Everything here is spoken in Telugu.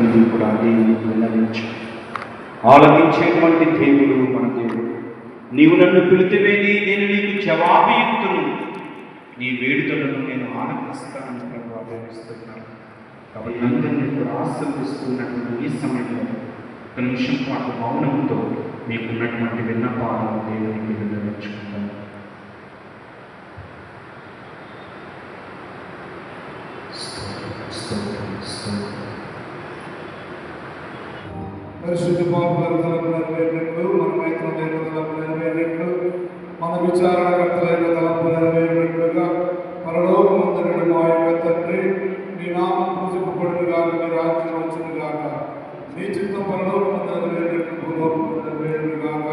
ఇది కూడా దేవుని విన్నవించు ఆలకించేటువంటి దేవుడు మన దేవుడు. నీవు నన్ను పిలిచివేది నేను నీకు జవాబీయుక్తును నీ వేడుకలను నేను ఆనందిస్తానని ప్రభు భావిస్తున్నాను కాబట్టి అందరినీ కూడా ఆశీర్దిస్తున్నటువంటి ఈ సమయంలో ఒక నిమిషం పాటు మౌనంతో మీకున్నటువంటి విన్నపాలను దేవునికి పరిశుద్ధ పాపలకు నెరవేరినట్లు మన మైత్రం తలపు నెరవేరినట్లు మన విచారణకర్తలైన తలపు నెరవేరినట్లుగా పరలోకమందరుడు మా యొక్క తండ్రి నీ నామం పూజింపబడును గాక నీ రాజ్యం వచ్చును గాక నీ చిత్తం పరలోకము నెరవేరినట్లు భూలోకము నెరవేరును గాక